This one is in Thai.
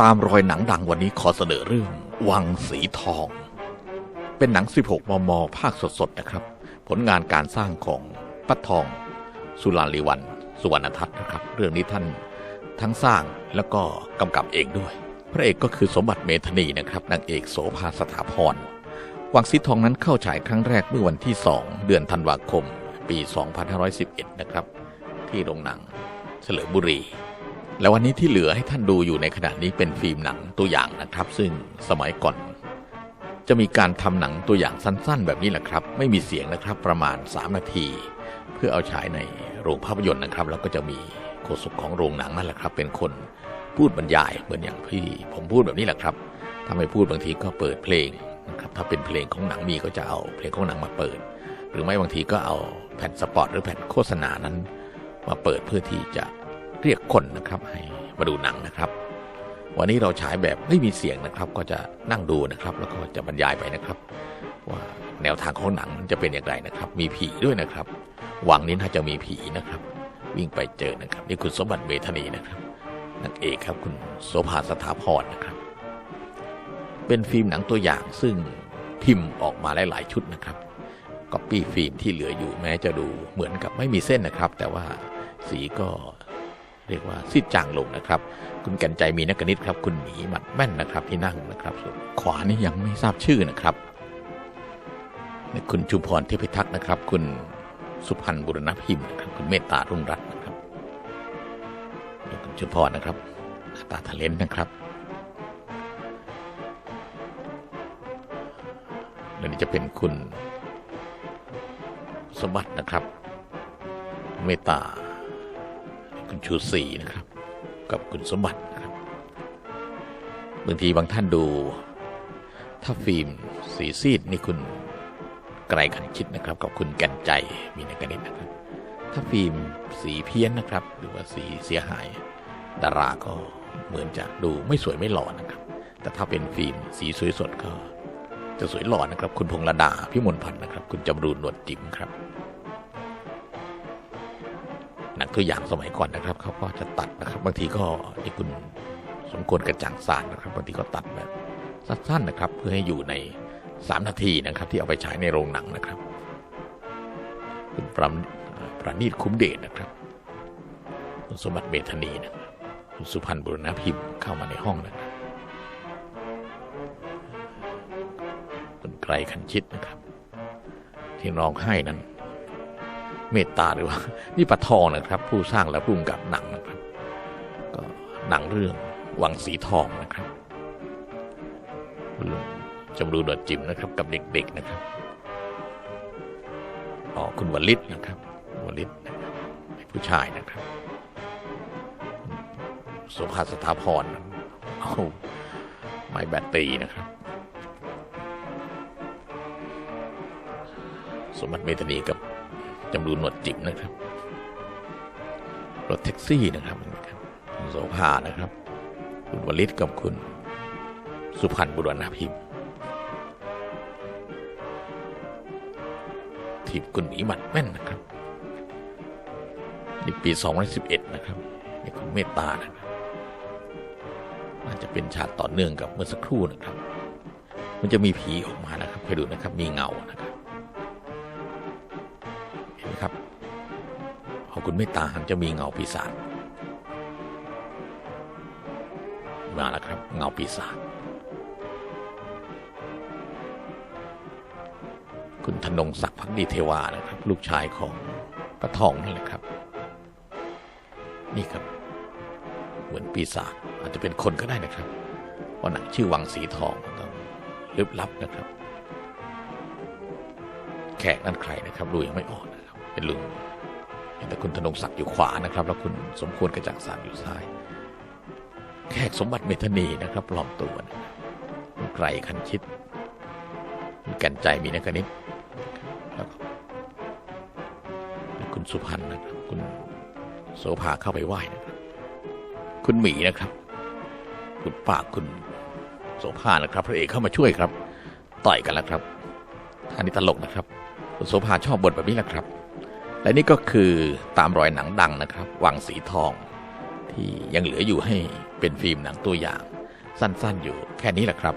ตามรอยหนังดังวันนี้ขอเสนอเรื่อง วังสีทอง เป็นหนัง 16 มม ภาคสดๆนะครับ ผลงานการสร้างของปัททอง สุรานลีวัน สุวรรณทัศน์นะครับ เรื่องนี้ท่านทั้งสร้างแล้วก็กำกับเองด้วย พระเอกก็คือสมบัติเมธนีนะครับนางเอกโสภาสถาพร วังสีทองนั้นเข้าฉายครั้งแรกเมื่อวันที่ 2 เดือนธันวาคม ปี 2511 นะครับ ที่โรงหนังเฉลิมบุรี และวันนี้ที่เหลือให้ท่านดูอยู่ในขณะนี้เป็นฟิล์มหนังตัวอย่างนะครับ ซึ่งสมัยก่อน จะมีการทำหนังตัวอย่างสั้น ๆ แบบนี้แหละครับ ไม่มีเสียงนะครับประมาณ 3 นาที เพื่อเอาฉายในโรงภาพยนตร์นะครับ แล้วก็จะมีโฆษกของโรงหนังนั่นแหละครับ เป็นคนพูดบรรยายเหมือนอย่างที่ผมพูดแบบนี้แหละครับถ้าไม่พูดบางทีก็เปิดเพลงนะครับถ้าเป็นเพลงของหนังมีก็จะเอาเพลงของหนังมาเปิด หรือไม่บางทีก็เอาแผ่นสปอตหรือแผ่นโฆษณานั้น มาเปิดเพื่อที่จะ เรียกคนนะครับให้มาดูหนังนะครับ วันนี้เราฉายแบบไม่มีเสียงนะครับ ก็จะนั่งดูนะครับ แล้วก็จะบรรยายไปนะครับ ว่าแนวทางของหนังมันจะเป็นอย่างไรนะครับ มีผีด้วยนะครับ หวังนี้น่าจะมีผีนะครับ วิ่งไปเจอนะครับนี่คุณสมบัติเมธานีนะครับนางเอกครับคุณโสภาสถาพรนะครับ เป็นฟิล์มหนังตัวอย่างซึ่งพิมพ์ออกมาหลาย ๆ ชุดนะครับก๊อปปี้ฟิล์มที่เหลืออยู่แม้จะดูเหมือนกับไม่มีเส้นนะครับ แต่ว่าสีก็ เรียกว่าซีดจางลงนะครับ คุณแก่นใจมีนักนิตครับ คุณหมีหมัดแม่นนะครับ ที่นั่งนะครับส่วนขวานี่ยังไม่ทราบชื่อนะครับ คุณชุมพรเทพิทักษ์นะครับ คุณสุพันธ์บุรณพิมพ์นะครับ คุณเมตตารุ่งรัตน์นะครับคุณชุมพรนะครับตาทะเลนนะครับและนี่จะเป็นคุณสมบัตินะครับ เมตตา คุณชูศรีนะครับ กับคุณสมบัตินะครับบางทีบางท่านดูถ้าฟิล์มสีซีดนี่คุณไกรขันคิดนะครับกับคุณแก่นใจมีในกระเด็นนะครับ ถ้าฟิล์มสีเพี้ยนนะครับ หรือว่าสีเสียหาย ดาราก็เหมือนจะดูไม่สวยไม่หล่อนะครับ แต่ถ้าเป็นฟิล์มสีสวยสดก็จะสวยหล่อนะครับ คุณพงษ์ระดาพิมลพันธ์นะครับ คุณจำรูนหนวดจิ๋มครับห นังตัวอย่างสมัยก่อนนะครับเขาก็จะตัดนะครับบางทีก็ที่คุณสมควรกระจ่างสารนะครับบางทีก็ตัดแบบสั้นๆนะครับ เพื่อให้อยู่ใน 3 นาทีนะครับ ที่เอาไปฉายในโรงหนังนะครับคุณประประณีตคุ้มเดชนะครับคุณสมบัติเมธานีนะครับคุณสุพันธ์บุรณพิมพ์เข้ามาในห้องนะครับคุณไกรขันชิดนะครับ ที่ร้องไห้นั้น เมตตาหรือว่านี่ปะทองนะครับ ผู้สร้างและผู้กำกับหนังนะครับก็หนังเรื่องวังสีทองนะครับคุณลุงจำรูดอดจิมนะครับ กับเด็กๆนะครับอ๋อคุณวลิตนะครับวลิตนะครับผู้ชายนะครับโสภาสถาพรเอาไม้แบตตีนะครับ สมบัติเมธานีกับ จำรูนหนวดจิ๋มนะครับ รถแท็กซี่นะครับคุณโสภานะครับ คุณวลิตกับคุณ สุพันธ์บุรณพิมพ์ทีมคุณหมีมัดแม่นนะครับในี่ปี 2011 นะครับนี่คุณเมตตานะครับน่าจจะเป็นฉากต่อเนื่องกับเมื่อสักครู่นะครับ มันจะมีผีออกมานะครับให้ดูนะครับ มีเงานะครับ ขอคุณเมตตาหันจะมีเงาปีศาจมาแล้วครับ เงาปีศาจคุณธนงศักดิ์พักดีเทวานะครับ ลูกชายของปะทองนั่นแหละครับ นี่ครับ เหมือนปีศาจอาจจะเป็นคนก็ได้นะครับเพราะหนังชื่อวังสีทองต้องลึกลับนะครับ แขกนั่นใครนะครับดูยังไม่ออกนะครับ เป็นลุง แต่คุณธนงศักดิ์อยู่ขวานะครับ แล้วคุณสมควรกระจ่างสารอยู่ซ้าย แขกสมบัติเมธนีนะครับปลอมตัวนะไกรคันชิดแก่นใจมีนักนิดแล้วก็แล้วคุณสุพันธ์นะครับคุณโสภาเข้าไปไหว้นะครับ คุณหมีนะครับ คุณปากคุณโสภานะครับ พระเอกเข้ามาช่วยครับ ต่อยกันแล้วครับท่านี้ตลกนะครับ คุณโสภาชอบบทแบบนี้แหละครับ และนี่ก็คือตามรอยหนังดังนะครับ วังสีทอง ที่ยังเหลืออยู่ให้เป็นฟิล์มหนังตัวอย่าง สั้นๆอยู่แค่นี้แหละครับ